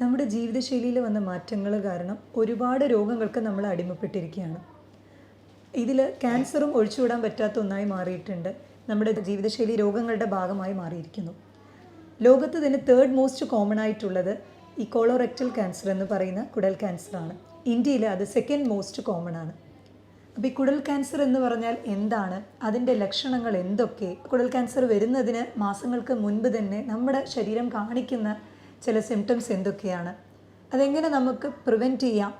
നമ്മുടെ ജീവിതശൈലിയിൽ വന്ന മാറ്റങ്ങൾ കാരണം ഒരുപാട് രോഗങ്ങൾക്ക് നമ്മൾ അടിമപ്പെട്ടിരിക്കുകയാണ്. ഇതിൽ ക്യാൻസറും ഒഴിച്ചുവിടാൻ പറ്റാത്ത ഒന്നായി മാറിയിട്ടുണ്ട്. നമ്മുടെ ജീവിതശൈലി രോഗങ്ങളുടെ ഭാഗമായി മാറിയിരിക്കുന്നു. ലോകത്ത് തന്നെ തേർഡ് മോസ്റ്റ് കോമൺ ആയിട്ടുള്ളത് ഈ കോളോറെക്ടൽ ക്യാൻസർ എന്ന് പറയുന്ന കുടൽ ക്യാൻസറാണ് ഇന്ത്യയിൽ അത് സെക്കൻഡ് മോസ്റ്റ് കോമൺ ആണ്. അപ്പോൾ ഈ കുടൽ ക്യാൻസർ എന്ന് പറഞ്ഞാൽ എന്താണ്? അതിന്റെ ലക്ഷണങ്ങൾ എന്തൊക്കെ? കുടൽ ക്യാൻസർ വരുന്നതിന് മാസങ്ങൾക്ക് മുൻപ് തന്നെ നമ്മുടെ ശരീരം കാണിക്കുന്ന ചില സിംറ്റംസ് എന്തൊക്കെയാണ്? അതെങ്ങനെ നമുക്ക് പ്രിവെന്റ് ചെയ്യാം?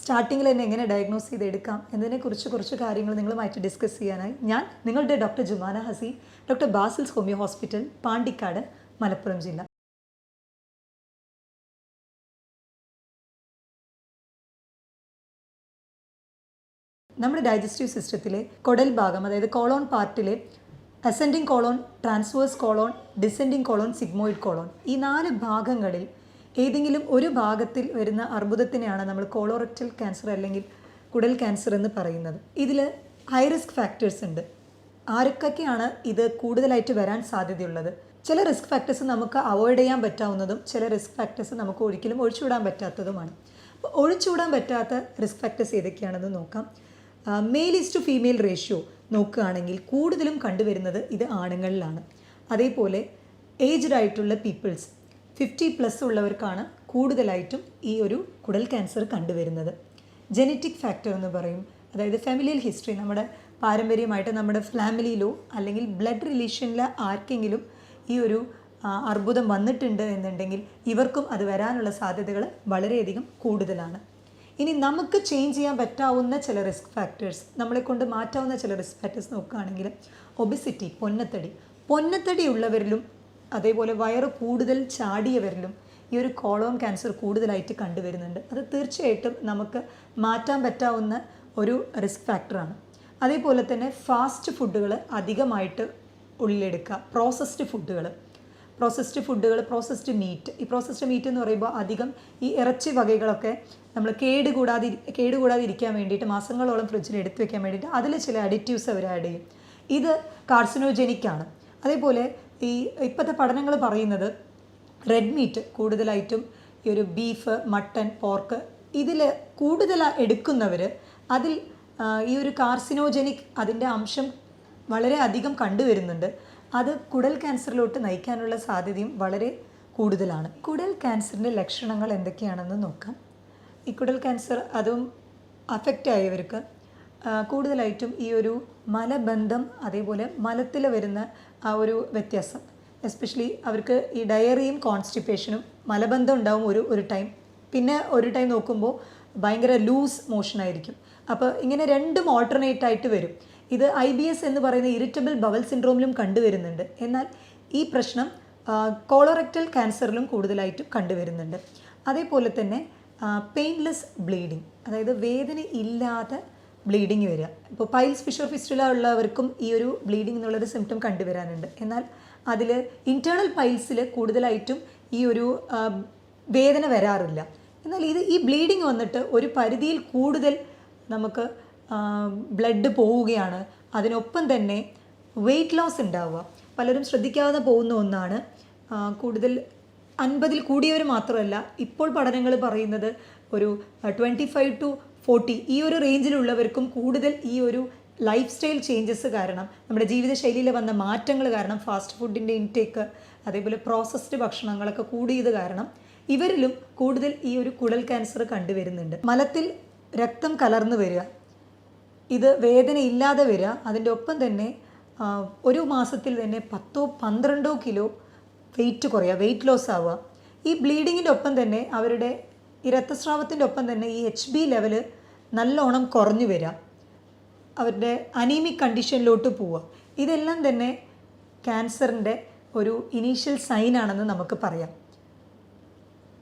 സ്റ്റാർട്ടിങ്ങിൽ തന്നെ എങ്ങനെ ഡയഗ്നോസ് ചെയ്തെടുക്കാം? എന്നതിനെക്കുറിച്ച് കുറച്ച് കാര്യങ്ങൾ നിങ്ങളുമായിട്ട് ഡിസ്കസ് ചെയ്യാനായി ഞാൻ നിങ്ങളുടെ doctor Jumana Hasi doctor Basil's homeo hospital Pandikkad Malappuram ജില്ല. നമ്മുടെ ഡൈജസ്റ്റീവ് സിസ്റ്റത്തിലെ കൊടൽ ഭാഗം അതായത് colon പാർട്ടിലെ ascending colon transverse colon descending colon sigmoid colon. ഈ നാല് ഭാഗങ്ങളിൽ ഏതെങ്കിലും ഒരു ഭാഗത്തിൽ വരുന്ന അർബുദത്തിനെയാണ് നമ്മൾ കോളോറക്റ്റൽ ക്യാൻസർ അല്ലെങ്കിൽ കുടൽ ക്യാൻസർ എന്ന് പറയുന്നത്. ഇതിൽ ഹൈ റിസ്ക് ഫാക്ടേഴ്സ് ഉണ്ട്. ആർക്കൊക്കെയാണ് ഇത് കൂടുതലായിട്ട് വരാൻ സാധ്യതയുള്ളത്? ചില റിസ്ക് ഫാക്ടേഴ്സ് നമുക്ക് അവോയ്ഡ് ചെയ്യാൻ പറ്റാവുന്നതും ചില റിസ്ക് ഫാക്ടേഴ്സ് നമുക്ക് ഒരിക്കലും ഒഴിച്ചുവിടാൻ പറ്റാത്തതുമാണ്. അപ്പോൾ ഒഴിച്ചുവിടാൻ പറ്റാത്ത റിസ്ക് ഫാക്ടേഴ്സ് ഏതൊക്കെയാണെന്ന് നോക്കാം. Male is to female ratio നോക്കുകയാണെങ്കിൽ കൂടുതലും കണ്ടുവരുന്നത് ഇത് ആണുങ്ങളിലാണ്. അതേപോലെ ഏജ്ഡ് ആയിട്ടുള്ള പീപ്പിൾസ് ഫിഫ്റ്റി പ്ലസ് ഉള്ളവർക്കാണ് കൂടുതലായിട്ടും ഈ ഒരു കുടൽ ക്യാൻസർ കണ്ടുവരുന്നത്. ജനറ്റിക് ഫാക്ടർ എന്ന് പറയും. അതായത് ഫാമിലിയൽ ഹിസ്റ്ററി നമ്മുടെ പാരമ്പര്യമായിട്ട് നമ്മുടെ ഫാമിലിയിലോ അല്ലെങ്കിൽ ബ്ലഡ് റിലേഷനിലെ ആർക്കെങ്കിലും ഈ ഒരു അർബുദം വന്നിട്ടുണ്ട് എന്നുണ്ടെങ്കിൽ ഇവർക്കും അത് വരാനുള്ള സാധ്യതകൾ വളരെയധികം കൂടുതലാണ്. ഇനി നമുക്ക് ചേഞ്ച് ചെയ്യാൻ പറ്റാവുന്ന ചില റിസ്ക് ഫാക്ടേഴ്സ് നമ്മളെ കൊണ്ട് മാറ്റാവുന്ന ചില റിസ്ക് ഫാക്ടേഴ്സ് നോക്കുകയാണെങ്കിൽ ഒബിസിറ്റി പൊന്നത്തടി. പൊന്നത്തടി ഉള്ളവരിലും അതേപോലെ വയറ് കൂടുതൽ ചാടിയവരിലും ഈ ഒരു കോളോൺ ക്യാൻസർ കൂടുതലായിട്ട് കണ്ടുവരുന്നുണ്ട്. അത് തീർച്ചയായിട്ടും നമുക്ക് മാറ്റാൻ പറ്റാവുന്ന ഒരു റിസ്ക് ഫാക്ടറാണ് അതേപോലെ തന്നെ ഫാസ്റ്റ് ഫുഡുകൾ അധികമായിട്ട് ഉള്ളിലെടുക്കുക പ്രോസസ്ഡ് ഫുഡുകൾ പ്രോസസ്ഡ് ഫുഡുകൾ പ്രോസസ്ഡ് മീറ്റ് ഈ പ്രോസസ്ഡ് മീറ്റ് എന്ന് പറയുമ്പോൾ അധികം ഈ ഇറച്ചി വകകളൊക്കെ നമ്മൾ കേട് കൂടാതെ കേട് കൂടാതെ ഇരിക്കാൻ വേണ്ടിയിട്ട് മാസങ്ങളോളം ഫ്രിഡ്ജിൽ എടുത്തു വെക്കാൻ വേണ്ടിയിട്ട് അതിൽ ചില അഡിറ്റീവ്സ് അവർ ആഡ് ചെയ്യും. ഇത് കാർസിനോജനിക് ആണ്. അതേപോലെ ഈ ഇപ്പോഴത്തെ പഠനങ്ങൾ പറയുന്നത് റെഡ് മീറ്റ് കൂടുതലായിട്ടും ഈ ഒരു ബീഫ് മട്ടൺ പോർക്ക് ഇതിൽ കൂടുതൽ എടുക്കുന്നവർ അതിൽ ഈ ഒരു കാർസിനോജനിക് അതിന്റെ അംശം വളരെ അധികം കണ്ടുവരുന്നുണ്ട്. അത് കുടൽ ക്യാൻസറിലോട്ട് നയിക്കാനുള്ള സാധ്യതയും വളരെ കൂടുതലാണ്. കുടൽ ക്യാൻസറിന്റെ ലക്ഷണങ്ങൾ എന്തൊക്കെയാണെന്ന് നോക്കാം. ഈ കുടൽ ക്യാൻസർ അതും അഫക്റ്റ് ആയവർക്ക് കൂടുതലായിട്ടും ഈ ഒരു മലബന്ധം അതേപോലെ മലത്തിൽ വരുന്ന ആ ഒരു വ്യത്യാസം. എസ്പെഷ്യലി അവർക്ക് ഈ ഡയറിയും കോൺസ്റ്റിപ്പേഷനും മലബന്ധം ഉണ്ടാവും ഒരു ഒരു ടൈം പിന്നെ ഒരു ടൈം നോക്കുമ്പോൾ ഭയങ്കര ലൂസ് മോഷനായിരിക്കും അപ്പോൾ ഇങ്ങനെ രണ്ടും ഓൾട്ടർനേറ്റ് ആയിട്ട് വരും. ഇത് ഐ ബി എസ് എന്ന് പറയുന്ന ഇറിറ്റബിൾ ബവൽ സിൻഡ്രോമിലും കണ്ടുവരുന്നുണ്ട്. എന്നാൽ ഈ പ്രശ്നം കോളറക്റ്റൽ ക്യാൻസറിലും കൂടുതലായിട്ടും കണ്ടുവരുന്നുണ്ട്. അതേപോലെ തന്നെ പെയിൻലെസ് ബ്ലീഡിങ് അതായത് വേദന ഇല്ലാതെ ബ്ലീഡിങ് വരിക. ഇപ്പോൾ പൈൽസ് ഫിഷർ ഉള്ളവർക്കും ഈ ഒരു ബ്ലീഡിംഗ് എന്നുള്ളൊരു സിംറ്റം കണ്ടുവരാനുണ്ട്. എന്നാൽ അതിൽ ഇന്റേർണൽ പൈൽസിൽ കൂടുതലായിട്ടും ഈ ഒരു വേദന വരാറില്ല. എന്നാൽ ഇത് ഈ ബ്ലീഡിങ് വന്നിട്ട് ഒരു പരിധിയിൽ കൂടുതൽ നമുക്ക് ബ്ലഡ് പോവുകയാണ്. അതിനൊപ്പം തന്നെ വെയിറ്റ് ലോസ് ഉണ്ടാവുക. പലരും ശ്രദ്ധിക്കാതെ പോകുന്ന ഒന്നാണ്. കൂടുതൽ അൻപതിൽ കൂടിയവർ മാത്രമല്ല ഇപ്പോൾ പഠനങ്ങൾ പറയുന്നത് ഒരു ട്വന്റി ഫൈവ് ടു ഫോർട്ടി ഈ ഒരു റേഞ്ചിലുള്ളവർക്കും കൂടുതൽ ഈ ഒരു ലൈഫ് സ്റ്റൈൽ ചേഞ്ചസ് കാരണം നമ്മുടെ ജീവിതശൈലിയിൽ വന്ന മാറ്റങ്ങൾ കാരണം ഫാസ്റ്റ് ഫുഡിന്റെ ഇൻടേക്ക് അതേപോലെ പ്രോസസ്ഡ് ഭക്ഷണങ്ങളൊക്കെ കൂടിയത് കാരണം ഇവരിലും കൂടുതൽ ഈ ഒരു കുടൽ ക്യാൻസർ കണ്ടുവരുന്നുണ്ട്. മലത്തിൽ രക്തം കലർന്നു വരിക ഇത് വേദന ഇല്ലാതെ വരിക അതിന്റെ ഒപ്പം തന്നെ ഒരു മാസത്തിൽ തന്നെ പത്തോ പന്ത്രണ്ടോ കിലോ വെയിറ്റ് കുറയുക വെയിറ്റ് ലോസ് ആവുക. ഈ ബ്ലീഡിങ്ങിന്റെ ഒപ്പം തന്നെ അവരുടെ ഈ രക്തസ്രാവത്തിന്റെ ഒപ്പം തന്നെ ഈ എച്ച് ബി ലെവൽ നല്ലോണം കുറഞ്ഞു വരിക. അവരുടെ അനീമിക് കണ്ടീഷനിലോട്ട് പോവുക. ഇതെല്ലാം തന്നെ ക്യാൻസറിന്റെ ഒരു ഇനീഷ്യൽ സൈനാണെന്ന് നമുക്ക് പറയാം.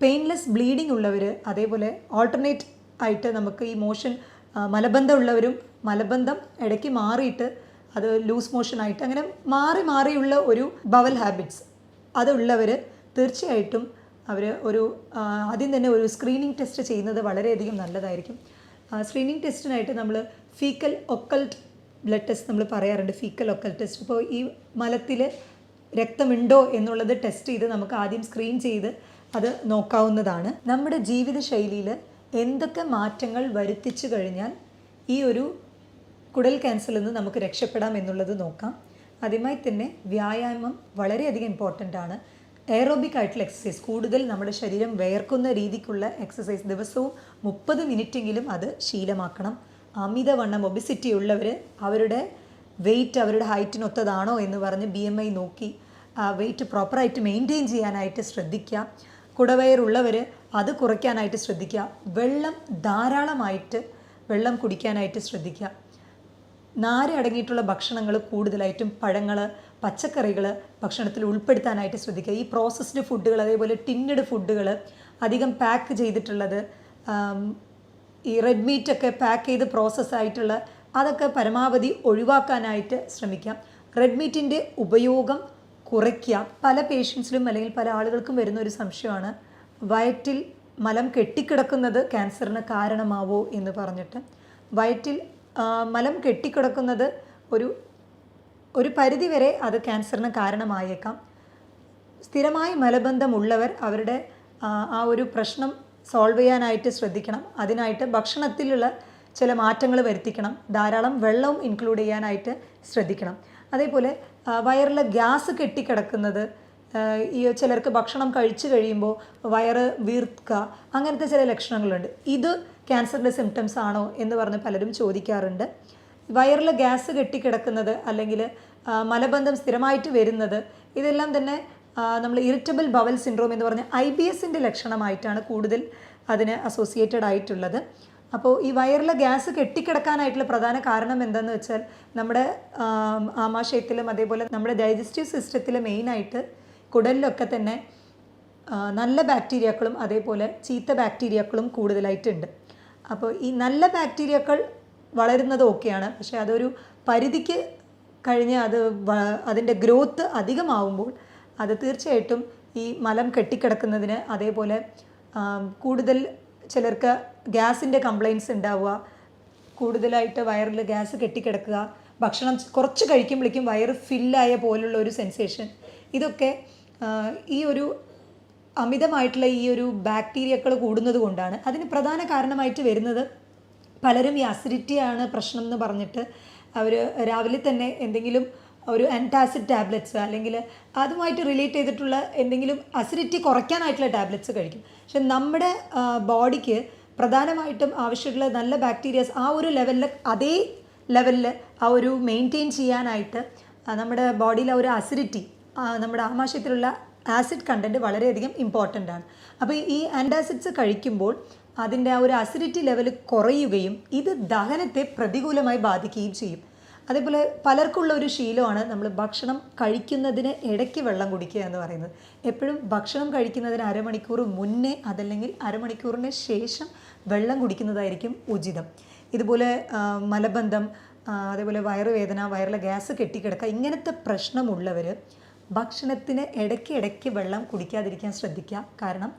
പെയിൻലെസ് ബ്ലീഡിംഗ് ഉള്ളവർ അതേപോലെ ഓൾട്ടർനേറ്റ് ആയിട്ട് നമുക്ക് ഈ മോഷൻ മലബന്ധം ഉള്ളവരും മലബന്ധം ഇടയ്ക്ക് മാറിയിട്ട് അത് ലൂസ് മോഷൻ ആയിട്ട് അങ്ങനെ മാറി മാറിയുള്ള ഒരു ബവൽ ഹാബിറ്റ്സ് അതുള്ളവർ തീർച്ചയായിട്ടും അവർ ഒരു ആദ്യം തന്നെ ഒരു സ്ക്രീനിങ് ടെസ്റ്റ് ചെയ്യുന്നത് വളരെയധികം നല്ലതായിരിക്കും. സ്ക്രീനിങ് ടെസ്റ്റിനായിട്ട് നമ്മൾ ഫീക്കൽ ഒക്കൾട്ട് ബ്ലഡ് ടെസ്റ്റ് നമ്മൾ പറയാറുണ്ട്. ഫീക്കൽ ഒക്കൽ ടെസ്റ്റ് ഇപ്പോൾ ഈ മലത്തിൽ രക്തമുണ്ടോ എന്നുള്ളത് ടെസ്റ്റ് ചെയ്ത് നമുക്ക് ആദ്യം സ്ക്രീൻ ചെയ്ത് അത് നോക്കാവുന്നതാണ്. നമ്മുടെ ജീവിതശൈലിയിൽ എന്തൊക്കെ മാറ്റങ്ങൾ വരുത്തിച്ചു കഴിഞ്ഞാൽ ഈ ഒരു കുടൽ ക്യാൻസറിൽ നിന്ന് നമുക്ക് രക്ഷപ്പെടാം എന്നുള്ളത് നോക്കാം. ആദ്യമായി തന്നെ വ്യായാമം വളരെയധികം ഇമ്പോർട്ടന്റ് ആണ്. എയറോബിക് ആയിട്ടുള്ള എക്സസൈസ് കൂടുതൽ നമ്മുടെ ശരീരം വേർക്കുന്ന രീതിക്കുള്ള എക്സസൈസ് ദിവസവും മുപ്പത് മിനിറ്റെങ്കിലും അത് ശീലമാക്കണം. അമിതവണ്ണം ഒബിസിറ്റി ഉള്ളവർ അവരുടെ വെയിറ്റ് അവരുടെ ഹൈറ്റിനൊത്തതാണോ എന്ന് പറഞ്ഞ് ബി എം ഐ നോക്കി വെയിറ്റ് പ്രോപ്പറായിട്ട് മെയിന്റെയിൻ ചെയ്യാനായിട്ട് ശ്രദ്ധിക്കുക. കുടവയറുള്ളവർ അത് കുറയ്ക്കാനായിട്ട് ശ്രദ്ധിക്കുക. വെള്ളം ധാരാളമായിട്ട് വെള്ളം കുടിക്കാനായിട്ട് ശ്രദ്ധിക്കുക. നാര് അടങ്ങിയിട്ടുള്ള ഭക്ഷണങ്ങൾ കൂടുതലായിട്ടും പഴങ്ങൾ പച്ചക്കറികൾ ഭക്ഷണത്തിൽ ഉൾപ്പെടുത്താനായിട്ട് ശ്രദ്ധിക്കുക. ഈ പ്രോസസ്ഡ് ഫുഡുകൾ അതേപോലെ ടിന്നഡ് ഫുഡുകൾ അധികം പാക്ക് ചെയ്തിട്ടുള്ളത് ഈ റെഡ് മീറ്റൊക്കെ പാക്ക് ചെയ്ത് പ്രോസസ്സ് ആയിട്ടുള്ള അതൊക്കെ പരമാവധി ഒഴിവാക്കാനായിട്ട് ശ്രമിക്കാം. റെഡ് മീറ്റിന്റെ ഉപയോഗം കുറയ്ക്കുക. പല പേഷ്യൻസിലും അല്ലെങ്കിൽ പല ആളുകൾക്കും വരുന്ന ഒരു സംശയമാണ് വയറ്റിൽ മലം കെട്ടിക്കിടക്കുന്നത് ക്യാൻസറിന് കാരണമാവോ എന്ന് പറഞ്ഞിട്ട്. വയറ്റിൽ മലം കെട്ടിക്കിടക്കുന്നത് ഒരു ഒരു പരിധിവരെ അത് ക്യാൻസറിന് കാരണമായേക്കാം. സ്ഥിരമായി മലബന്ധമുള്ളവർ അവരുടെ ആ, ഒരു പ്രശ്നം സോൾവ് ചെയ്യാനായിട്ട് ശ്രദ്ധിക്കണം. അതിനായിട്ട് ഭക്ഷണത്തിലുള്ള ചില മാറ്റങ്ങൾ വരുത്തിക്കണം. ധാരാളം വെള്ളവും ഇൻക്ലൂഡ് ചെയ്യാനായിട്ട് ശ്രദ്ധിക്കണം. അതേപോലെ വയറിൽ ഗ്യാസ് കെട്ടിക്കിടക്കുന്നത് ഈ ചിലർക്ക് ഭക്ഷണം കഴിച്ചു കഴിയുമ്പോൾ വയറ് വീർക്കുക അങ്ങനത്തെ ചില ലക്ഷണങ്ങളുണ്ട്. ഇത് ക്യാൻസറിന്റെ സിംറ്റംസ് ആണോ എന്ന് പറഞ്ഞ് പലരും ചോദിക്കാറുണ്ട്. വയറിൽ ഗ്യാസ് കെട്ടിക്കിടക്കുന്നത് അല്ലെങ്കിൽ മലബന്ധം സ്ഥിരമായിട്ട് വരുന്നത് ഇതെല്ലാം തന്നെ നമ്മൾ ഇറിറ്റബിൾ ബവൽ സിൻഡ്രോം എന്ന് പറഞ്ഞ ഐ ബി എസിന്റെ ലക്ഷണമായിട്ടാണ് കൂടുതൽ അതിന് അസോസിയേറ്റഡ് ആയിട്ടുള്ളത്. അപ്പോൾ ഈ വയറിലെ ഗ്യാസ് കെട്ടിക്കിടക്കാനായിട്ടുള്ള പ്രധാന കാരണം എന്താണെന്ന് വെച്ചാൽ നമ്മുടെ ആമാശയത്തിലും അതേപോലെ നമ്മുടെ ഡൈജസ്റ്റീവ് സിസ്റ്റത്തിൽ മെയിനായിട്ട് കുടലിലൊക്കെ തന്നെ നല്ല ബാക്ടീരിയാക്കളും അതേപോലെ ചീത്ത ബാക്ടീരിയാക്കളും കൂടുതലായിട്ടുണ്ട്. അപ്പോൾ ഈ നല്ല ബാക്ടീരിയകൾ വളരുന്നത് ഓക്കെയാണ് പക്ഷേ അതൊരു പരിധിക്ക് കഴിഞ്ഞ് അത് അതിന്റെ ഗ്രോത്ത് അധികമാവുമ്പോൾ അത് തീർച്ചയായിട്ടും ഈ മലം കെട്ടിക്കിടക്കുന്നതിന് അതേപോലെ കൂടുതൽ ചിലർക്ക് ഗ്യാസിന്റെ കംപ്ലയിൻസ് ഉണ്ടാവുക കൂടുതലായിട്ട് വയറിൽ ഗ്യാസ് കെട്ടിക്കിടക്കുക ഭക്ഷണം കുറച്ച് കഴിക്കുമ്പോഴേക്കും വയറ് ഫില്ലായ പോലുള്ള ഒരു സെൻസേഷൻ ഇതൊക്കെ ഈ ഒരു അമിതമായിട്ടുള്ള ഈ ഒരു ബാക്ടീരിയകൾ കൂടുന്നത് കൊണ്ടാണ്. അതിന് പ്രധാന കാരണമായിട്ട് വരുന്നത് പലരും ഈ അസിഡിറ്റിയാണ് പ്രശ്നം എന്ന് പറഞ്ഞിട്ട് അവർ രാവിലെ തന്നെ എന്തെങ്കിലും ഒരു ആന്റാസിഡ് ടാബ്ലറ്റ്സ് അല്ലെങ്കിൽ അതുമായിട്ട് റിലേറ്റ് ചെയ്തിട്ടുള്ള എന്തെങ്കിലും അസിഡിറ്റി കുറയ്ക്കാനായിട്ടുള്ള ടാബ്ലറ്റ്സ് കഴിക്കും. പക്ഷെ നമ്മുടെ ബോഡിക്ക് പ്രധാനമായിട്ടും ആവശ്യമുള്ള നല്ല ബാക്ടീരിയസ് ആ ഒരു ലെവലിൽ അതേ ലെവലിൽ ആ ഒരു മെയിന്റെയിൻ ചെയ്യാനായിട്ട് നമ്മുടെ ബോഡിയിലെ ഒരു അസിഡിറ്റി നമ്മുടെ ആമാശയത്തിലുള്ള ആസിഡ് കണ്ടന്റ് വളരെയധികം ഇമ്പോർട്ടന്റ് ആണ്. അപ്പോൾ ഈ ആന്റാസിഡ്സ് കഴിക്കുമ്പോൾ അതിന്റെ ആ ഒരു അസിഡിറ്റി ലെവൽ കുറയുകയും ഇത് ദഹനത്തെ പ്രതികൂലമായി ബാധിക്കുകയും ചെയ്യും. അതേപോലെ പലർക്കുള്ള ഒരു ശീലമാണ് നമ്മൾ ഭക്ഷണം കഴിക്കുന്നതിന് ഇടയ്ക്ക് വെള്ളം കുടിക്കുക എന്ന് പറയുന്നത്. എപ്പോഴും ഭക്ഷണം കഴിക്കുന്നതിന് അരമണിക്കൂർ മുന്നേ അതല്ലെങ്കിൽ അരമണിക്കൂറിന് ശേഷം വെള്ളം കുടിക്കുന്നതായിരിക്കും ഉചിതം. ഇതുപോലെ മലബന്ധം അതേപോലെ വയറുവേദന വയറിലെ ഗ്യാസ് കെട്ടിക്കിടക്കുക ഇങ്ങനത്തെ പ്രശ്നമുള്ളവർ ഭക്ഷണത്തിന് ഇടയ്ക്ക് ഇടയ്ക്ക് വെള്ളം കുടിക്കാതിരിക്കാൻ ശ്രദ്ധിക്കുക. കാരണം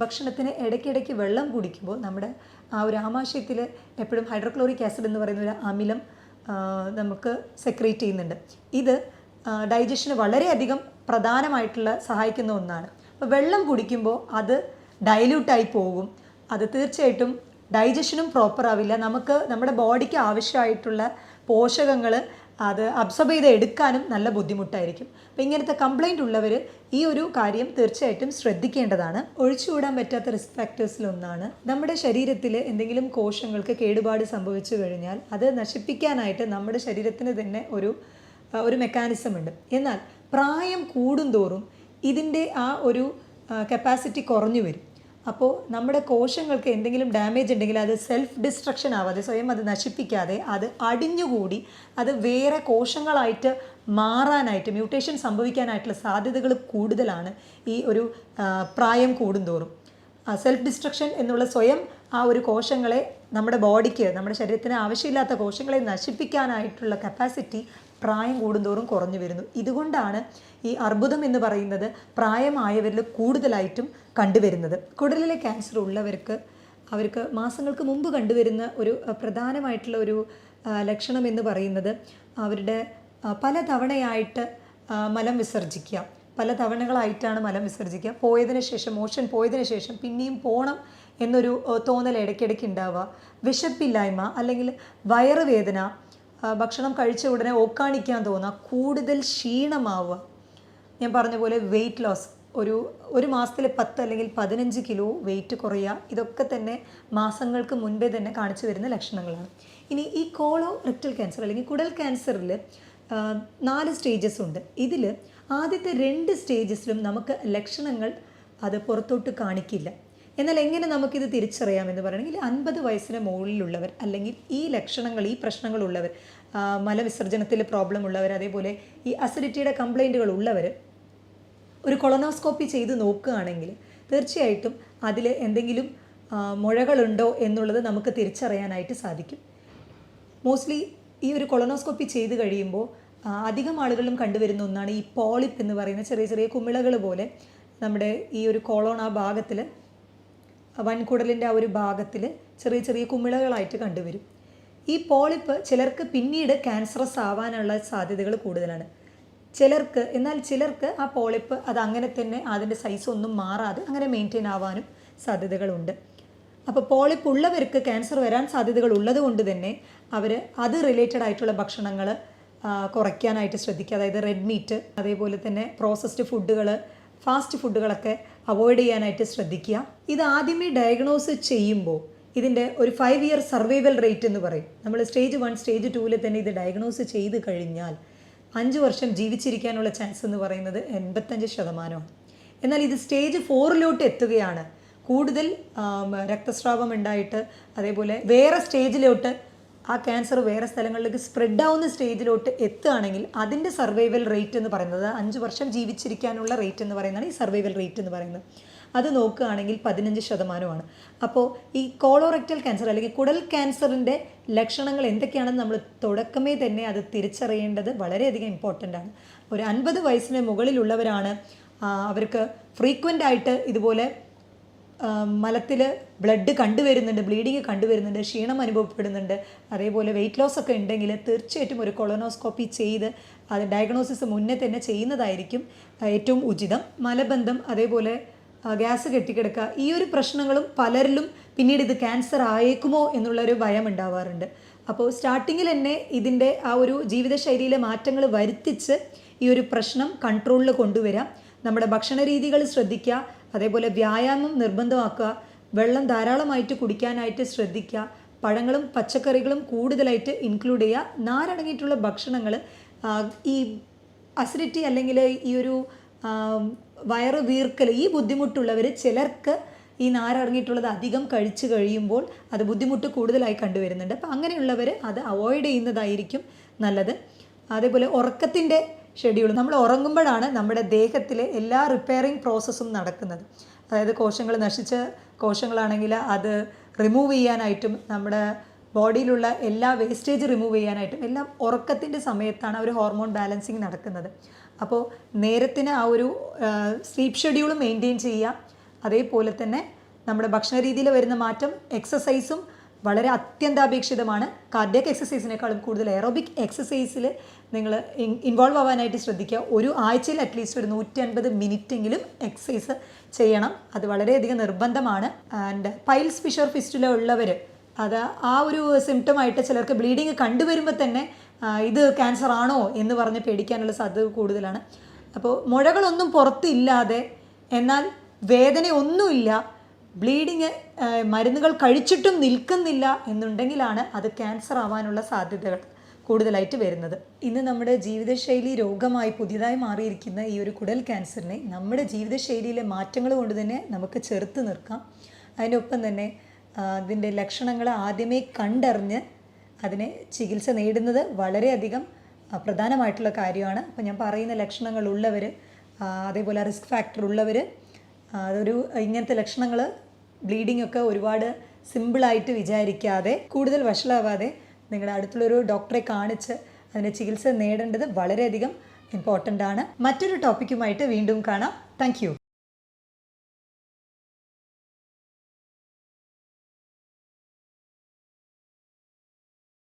ഭക്ഷണത്തിന് ഇടയ്ക്കിടയ്ക്ക് വെള്ളം കുടിക്കുമ്പോൾ നമ്മുടെ ആ ഒരു ആമാശയത്തിൽ എപ്പോഴും ഹൈഡ്രോക്ലോറിക് ആസിഡ് എന്ന് പറയുന്ന ഒരു അമിലം നമുക്ക് സെക്രീറ്റ് ചെയ്യുന്നുണ്ട്. ഇത് ഡൈജഷന് വളരെയധികം പ്രധാനമായിട്ടുള്ള സഹായിക്കുന്ന ഒന്നാണ്. അപ്പോൾ വെള്ളം കുടിക്കുമ്പോൾ അത് ഡൈല്യൂട്ടായി പോകും. അത് തീർച്ചയായിട്ടും ഡൈജഷനും പ്രോപ്പർ ആവില്ല. നമുക്ക് നമ്മുടെ ബോഡിക്ക് ആവശ്യമായിട്ടുള്ള പോഷകങ്ങൾ അത് അബ്സോർബ് ചെയ്ത് എടുക്കാനും നല്ല ബുദ്ധിമുട്ടായിരിക്കും. അപ്പോൾ ഇങ്ങനത്തെ കംപ്ലൈന്റ് ഉള്ളവർ ഈ ഒരു കാര്യം തീർച്ചയായിട്ടും ശ്രദ്ധിക്കേണ്ടതാണ്. ഒഴിച്ചുകൂടാൻ പറ്റാത്ത റിസ്ക് ഫാക്ടേഴ്സിലൊന്നാണ് നമ്മുടെ ശരീരത്തിൽ എന്തെങ്കിലും കോശങ്ങൾക്ക് കേടുപാട് സംഭവിച്ചു കഴിഞ്ഞാൽ അത് നശിപ്പിക്കാനായിട്ട് നമ്മുടെ ശരീരത്തിന് തന്നെ ഒരു ഒരു മെക്കാനിസം ഉണ്ട്. എന്നാൽ പ്രായം കൂടുന്തോറും ഇതിന്റെ ആ ഒരു കപ്പാസിറ്റി കുറഞ്ഞു വരും. അപ്പോൾ നമ്മുടെ കോശങ്ങൾക്ക് എന്തെങ്കിലും ഡാമേജ് ഉണ്ടെങ്കിൽ അത് സെൽഫ് ഡിസ്ട്രക്ഷൻ ആവാതെ സ്വയം അത് നശിപ്പിക്കാതെ അത് അടിഞ്ഞുകൂടി അത് വേറെ കോശങ്ങളായിട്ട് മാറാനായിട്ട് മ്യൂട്ടേഷൻ സംഭവിക്കാനായിട്ടുള്ള സാധ്യതകൾ കൂടുതലാണ് ഈ ഒരു പ്രായം കൂടുന്തോറും. സെൽഫ് ഡിസ്ട്രക്ഷൻ എന്നുള്ള സ്വയം ആ ഒരു കോശങ്ങളെ നമ്മുടെ ബോഡിക്ക് നമ്മുടെ ശരീരത്തിന് ആവശ്യമില്ലാത്ത കോശങ്ങളെ നശിപ്പിക്കാനായിട്ടുള്ള കപ്പാസിറ്റി പ്രായം കൂടുന്തോറും കുറഞ്ഞു വരുന്നു. ഇതുകൊണ്ടാണ് ഈ അർബുദം എന്ന് പറയുന്നത് പ്രായമായവരിൽ കൂടുതലായിട്ടും കണ്ടുവരുന്നത്. കുടലിലെ ക്യാൻസർ ഉള്ളവർക്ക് അവർക്ക് മാസങ്ങൾക്ക് മുമ്പ് കണ്ടുവരുന്ന ഒരു പ്രധാനമായിട്ടുള്ള ഒരു ലക്ഷണം എന്ന് പറയുന്നത് അവരുടെ പലതവണയായിട്ട് പല തവണയായിട്ട് മലം വിസർജിക്കുക. പല തവണകളായിട്ടാണ് മലം വിസർജിക്കുക. പോയതിനു ശേഷം മോഷൻ പോയതിനു ശേഷം പിന്നെയും പോകണം എന്നൊരു തോന്നൽ ഇടയ്ക്കിടയ്ക്ക് ഉണ്ടാവുക. വിശപ്പില്ലായ്മ അല്ലെങ്കിൽ വയറുവേദന ഭക്ഷണം കഴിച്ച ഉടനെ ഓക്കാണിക്കാൻ തോന്നുക. കൂടുതൽ ക്ഷീണമാവുക. ഞാൻ പറഞ്ഞ പോലെ വെയിറ്റ് ലോസ് ഒരു ഒരു മാസത്തിൽ പത്ത് അല്ലെങ്കിൽ പതിനഞ്ച് കിലോ വെയിറ്റ് കുറയുക ഇതൊക്കെ തന്നെ മാസങ്ങൾക്ക് മുൻപേ തന്നെ കാണിച്ചു വരുന്ന ലക്ഷണങ്ങളാണ്. ഇനി ഈ കോളോ റെക്ടൽ ക്യാൻസർ അല്ലെങ്കിൽ കുടൽ ക്യാൻസറിൽ നാല് സ്റ്റേജസ് ഉണ്ട്. ഇതിൽ ആദ്യത്തെ രണ്ട് സ്റ്റേജസിലും നമുക്ക് ലക്ഷണങ്ങൾ അത് പുറത്തോട്ട് കാണിക്കില്ല. എന്നാൽ എങ്ങനെ നമുക്കിത് തിരിച്ചറിയാമെന്ന് പറയണമെങ്കിൽ അൻപത് വയസ്സിന് മുകളിലുള്ളവർ അല്ലെങ്കിൽ ഈ ലക്ഷണങ്ങൾ ഈ പ്രശ്നങ്ങളുള്ളവർ മലവിസർജനത്തിൽ പ്രോബ്ലം ഉള്ളവർ അതേപോലെ ഈ അസിഡിറ്റിയുടെ കംപ്ലൈന്റുകൾ ഉള്ളവർ ഒരു കൊളനോസ്കോപ്പി ചെയ്ത് നോക്കുകയാണെങ്കിൽ തീർച്ചയായിട്ടും അതിൽ എന്തെങ്കിലും മുഴകളുണ്ടോ എന്നുള്ളത് നമുക്ക് തിരിച്ചറിയാനായിട്ട് സാധിക്കും. മോസ്റ്റ്ലി ഈ ഒരു കൊളനോസ്കോപ്പി ചെയ്ത് കഴിയുമ്പോൾ അധികം ആളുകളിലും കണ്ടുവരുന്ന ഒന്നാണ് ഈ പോളിപ്പ് എന്ന് പറയുന്ന ചെറിയ ചെറിയ കുമിളകൾ പോലെ നമ്മുടെ ഈ ഒരു കൊളോണ ഭാഗത്തിൽ വൻകുടലിന്റെ ആ ഒരു ഭാഗത്തിൽ ചെറിയ ചെറിയ കുമിളകളായിട്ട് കണ്ടുവരും. ഈ പോളിപ്പ് ചിലർക്ക് പിന്നീട് ക്യാൻസറസ് ആവാനുള്ള സാധ്യതകൾ കൂടുതലാണ്. ചിലർക്ക് എന്നാൽ ചിലർക്ക് ആ പോളിപ്പ് അത് അങ്ങനെ തന്നെ അതിന്റെ സൈസ് ഒന്നും മാറാതെ അങ്ങനെ മെയിന്റെയിൻ ആവാനും സാധ്യതകളുണ്ട്. അപ്പോൾ പോളിപ്പ് ഉള്ളവർക്ക് ക്യാൻസർ വരാൻ സാധ്യതകൾ ഉള്ളത് കൊണ്ട് തന്നെ അവർ അത് റിലേറ്റഡ് ആയിട്ടുള്ള ഭക്ഷണങ്ങൾ കുറയ്ക്കാനായിട്ട് ശ്രദ്ധിക്കുക. അതായത് റെഡ് മീറ്റ് അതേപോലെ തന്നെ പ്രോസസ്ഡ് ഫുഡുകൾ ഫാസ്റ്റ് ഫുഡുകളൊക്കെ അവോയ്ഡ് ചെയ്യാനായിട്ട് ശ്രദ്ധിക്കുക. ഇത് ആദ്യമേ ഡയഗ്നോസ് ചെയ്യുമ്പോൾ ഇതിന്റെ ഒരു ഫൈവ് ഇയർ സർവൈവൽ റേറ്റ് എന്ന് പറയും. നമ്മൾ സ്റ്റേജ് വൺ സ്റ്റേജ് ടൂവിൽ തന്നെ ഇത് ഡയഗ്നോസ് ചെയ്ത് കഴിഞ്ഞാൽ അഞ്ച് വർഷം ജീവിച്ചിരിക്കാനുള്ള ചാൻസ് എന്ന് പറയുന്നത് എൺപത്തഞ്ച് ശതമാനമാണ്. എന്നാൽ ഇത് സ്റ്റേജ് ഫോറിലോട്ട് എത്തുകയാണ്. കൂടുതൽ രക്തസ്രാവം ഉണ്ടായിട്ട് അതേപോലെ വേറെ സ്റ്റേജിലോട്ട് ആ ക്യാൻസർ വേറെ സ്ഥലങ്ങളിലേക്ക് സ്പ്രെഡ് ആവുന്ന സ്റ്റേജിലോട്ട് എത്തുകയാണെങ്കിൽ അതിന്റെ സർവൈവൽ റേറ്റ് എന്ന് പറയുന്നത് അഞ്ച് വർഷം ജീവിച്ചിരിക്കാനുള്ള റേറ്റ് എന്ന് പറയുന്നതാണ് ഈ സർവൈവൽ റേറ്റ് എന്ന് പറയുന്നത്. അത് നോക്കുകയാണെങ്കിൽ പതിനഞ്ച് ശതമാനമാണ്. അപ്പോൾ ഈ കോളോറക്റ്റൽ ക്യാൻസർ അല്ലെങ്കിൽ കുടൽ ക്യാൻസറിന്റെ ലക്ഷണങ്ങൾ എന്തൊക്കെയാണെന്ന് നമ്മൾ തുടക്കമേ തന്നെ അത് തിരിച്ചറിയേണ്ടത് വളരെയധികം ഇമ്പോർട്ടന്റ് ആണ്. ഒരു അൻപത് വയസ്സിന് മുകളിലുള്ളവരാണ് അവർക്ക് ഫ്രീക്വന്റ് ആയിട്ട് ഇതുപോലെ മലത്തിൽ ബ്ലഡ് കണ്ടുവരുന്നുണ്ട് ബ്ലീഡിങ് കണ്ടുവരുന്നുണ്ട് ക്ഷീണം അനുഭവപ്പെടുന്നുണ്ട്. അതേപോലെ വെയിറ്റ് ലോസ് ഒക്കെ ഉണ്ടെങ്കിൽ തീർച്ചയായിട്ടും ഒരു കൊളോനോസ്കോപ്പി ചെയ്ത് അത് ഡയഗ്നോസിസ് മുന്നേ തന്നെ ചെയ്യുന്നതായിരിക്കും ഏറ്റവും ഉചിതം. മലബന്ധം അതേപോലെ ഗ്യാസ് കെട്ടിക്കിടക്കുക. ഈ ഒരു പ്രശ്നങ്ങളും പലരിലും പിന്നീട് ഇത് ക്യാൻസർ ആയേക്കുമോ എന്നുള്ളൊരു ഭയം ഉണ്ടാവാറുണ്ട്. അപ്പോൾ സ്റ്റാർട്ടിങ്ങിൽ തന്നെ ഇതിന്റെ ആ ഒരു ജീവിതശൈലിയിലെ മാറ്റങ്ങൾ വരുത്തിച്ച് ഈ ഒരു പ്രശ്നം കൺട്രോളിൽ കൊണ്ടുവരാം. നമ്മുടെ ഭക്ഷണ രീതികൾ ശ്രദ്ധിക്കുക അതേപോലെ വ്യായാമം നിർബന്ധമാക്കുക വെള്ളം ധാരാളമായിട്ട് കുടിക്കാനായിട്ട് ശ്രദ്ധിക്കുക പഴങ്ങളും പച്ചക്കറികളും കൂടുതലായിട്ട് ഇൻക്ലൂഡ് ചെയ്യുക നാരടങ്ങിയിട്ടുള്ള ഭക്ഷണങ്ങൾ ഈ അസിഡിറ്റി അല്ലെങ്കിൽ ഈ ഒരു വയറ് വീർക്കൽ ഈ ബുദ്ധിമുട്ടുള്ളവർ ചിലർക്ക് ഈ നാരിറങ്ങിയിട്ടുള്ളത് അധികം കഴിച്ചു കഴിയുമ്പോൾ അത് ബുദ്ധിമുട്ട് കൂടുതലായി കണ്ടുവരുന്നുണ്ട്. അപ്പോൾ അങ്ങനെയുള്ളവർ അത് അവോയ്ഡ് ചെയ്യുന്നതായിരിക്കും നല്ലത്. അതേപോലെ ഉറക്കത്തിന്റെ ഷെഡ്യൂൾ നമ്മൾ ഉറങ്ങുമ്പോഴാണ് നമ്മുടെ ദേഹത്തിലെ എല്ലാ റിപ്പയറിങ് പ്രോസസ്സും നടക്കുന്നത്. അതായത് കോശങ്ങൾ നശിച്ച കോശങ്ങളാണെങ്കിൽ അത് റിമൂവ് ചെയ്യാനായിട്ടും നമ്മുടെ ബോഡിയിലുള്ള എല്ലാ വേസ്റ്റേജ് റിമൂവ് ചെയ്യാനായിട്ടും എല്ലാം ഉറക്കത്തിന്റെ സമയത്താണ് ഒരു ഹോർമോൺ ബാലൻസിങ് നടക്കുന്നത്. അപ്പോൾ നേരത്തിന് ആ ഒരു സ്ലീപ്പ് ഷെഡ്യൂൾ മെയിന്റെയിൻ ചെയ്യുക അതേപോലെ തന്നെ നമ്മുടെ ഭക്ഷണ രീതിയിൽ വരുന്ന മാറ്റം എക്സസൈസും വളരെ അത്യന്താപേക്ഷിതമാണ്. കാർഡിയക് എക്സസൈസിനേക്കാളും കൂടുതൽ എയറോബിക് എക്സസൈസിൽ നിങ്ങൾ ഇൻവോൾവ് ആവാനായിട്ട് ശ്രദ്ധിക്കുക. ഒരു ആഴ്ചയിൽ അറ്റ്ലീസ്റ്റ് ഒരു നൂറ്റി അൻപത് മിനിറ്റെങ്കിലും എക്സസൈസ് ചെയ്യണം. അത് വളരെയധികം നിർബന്ധമാണ്. ആൻഡ് പൈൽസ് ഫിഷർ ഫിസ്റ്റുല ഉള്ളവർ അത് ആ ഒരു സിംറ്റമായിട്ട് ചിലർക്ക് ബ്ലീഡിങ് കണ്ടുവരുമ്പോൾ തന്നെ ഇത് ക്യാൻസർ ആണോ എന്ന് പറഞ്ഞ് പേടിക്കാനുള്ള സാധ്യത കൂടുതലാണ്. അപ്പോൾ മുഴകളൊന്നും പുറത്തില്ലാതെ എന്നാൽ വേദനയൊന്നുമില്ല ബ്ലീഡിങ് മരുന്നുകൾ കഴിച്ചിട്ടും നിൽക്കുന്നില്ല എന്നുണ്ടെങ്കിലാണ് അത് ക്യാൻസർ ആവാനുള്ള സാധ്യതകൾ കൂടുതലായിട്ട് വരുന്നത്. ഇന്ന് നമ്മുടെ ജീവിതശൈലി രോഗമായി പുതിയതായി മാറിയിരിക്കുന്ന ഈ ഒരു കുടൽ ക്യാൻസറിനെ നമ്മുടെ ജീവിതശൈലിയിലെ മാറ്റങ്ങൾ കൊണ്ട് തന്നെ നമുക്ക് ചെറുത്ത് നിർക്കാം. അതിനൊപ്പം തന്നെ അതിന്റെ ലക്ഷണങ്ങൾ ആദ്യമേ കണ്ടറിഞ്ഞ് അതിനെ ചികിത്സ നേടുന്നത് വളരെയധികം പ്രധാനമായിട്ടുള്ള കാര്യമാണ്. അപ്പോൾ ഞാൻ പറയുന്ന ലക്ഷണങ്ങൾ ഉള്ളവർ അതേപോലെ റിസ്ക് ഫാക്ടർ ഉള്ളവർ അതൊരു ഇങ്ങനത്തെ ലക്ഷണങ്ങൾ ബ്ലീഡിംഗ് ഒക്കെ ഒരുപാട് സിമ്പിളായിട്ട് വിചാരിക്കാതെ കൂടുതൽ വഷളാവാതെ നിങ്ങളുടെ അടുത്തുള്ളൊരു ഡോക്ടറെ കാണിച്ച് അതിന്റെ ചികിത്സ നേടേണ്ടത് വളരെയധികം ഇമ്പോർട്ടന്റ് ആണ് മറ്റൊരു ടോപ്പിക്കുമായിട്ട് വീണ്ടും കാണാം. താങ്ക്